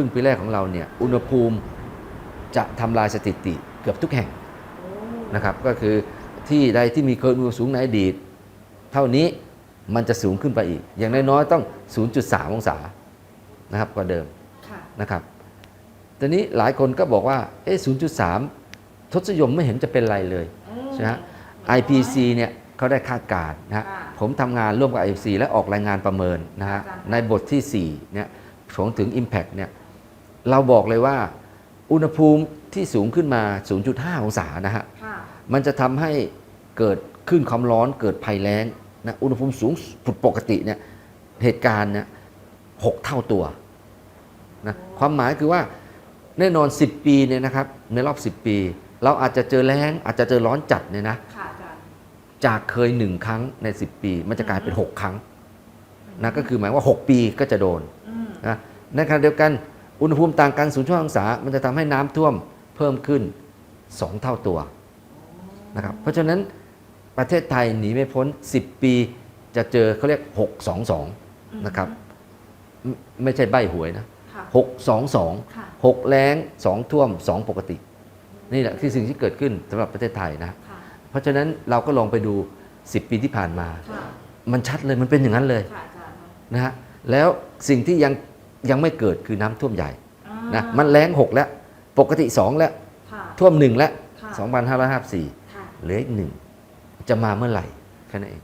รึ่งปีแรกของเราเนี่ยอุณหภูมิจะทำลายสถิติเกือบทุกแห่งโอ้นะครับก็คือที่ใดที่มีเคยอุณหภูมิสูงในอดีต เท่านี้มันจะสูงขึ้นไปอีก อย่างน้อยๆต้อง 0.3 องศานะครับกว่าเดิมค่ะนะครับตอนนี้หลายคนก็บอกว่าเอ๊ะ0.3 ทศนิยมไม่เห็นจะเป็นไรเลยอืมใช่ไหมฮะ IPC เนี่ยเขาได้คาดการณ์นะฮะค่ะผมทำงานร่วมกับ IPC และออกรายงานประเมินนะฮะอาจารย์ในบทที่4เนี่ยของถึง Impact เนี่ย เราบอกเลยว่า อุณหภูมิที่สูงขึ้นมา 0.5 องศานะฮะค่ะมันจะทำให้เกิดขึ้นความร้อนเกิดภัยแล้งนะอุณหภูมิสูงผิดปกติเนี่ยเหตุการณ์เนี่ยหกเท่าตัวนะความหมายคือว่าแน่นอน 10 ปีเนี่ยนะครับในรอบ 10 ปี เราอาจจะเจอแล้งอาจจะเจอร้อนจัดเนี่ยนะค่ะอาจารย์จากเคยหนึ่งครั้งใน 10 ปี มันจะกลายเป็น 6 ครั้งนะก็คือหมายว่า 6 ปีก็จะโดนอืมนะในขณะเดียวกัน อุณหภูมิต่างกัน0ช่วองศา มันจะทำให้น้ำท่วมเพิ่มขึ้น 2 เท่าตัวนะครับเพราะฉะนั้นประเทศไทยหนีไม่พ้น 10 ปีจะเจอเขาเรียก 622 นะครับ ไม่ไม่ใช่ใบหวยนะค่ะ622ค่ะ6แรง2 ท่วม 2 ปกติ นี่แหละคือสิ่งที่เกิดขึ้นสำหรับประเทศไทยนะค่ะเพราะฉะนั้นเราก็ลองไปดู 10 ปีที่ผ่านมาค่ะมันชัดเลยมันเป็นอย่างนั้นเลยค่ะอาจารย์นะฮะแล้วสิ่งที่ยัง ยังไม่เกิดคือน้ำท่วมใหญ่อ่านะมันแรง6แล้ว ปกติ2แล้วค่ะท่วม1แล้วค่ะ2554ค่ะเหลืออีกหนึ่งจะมาเมื่อไหร่แค่นั้นเอง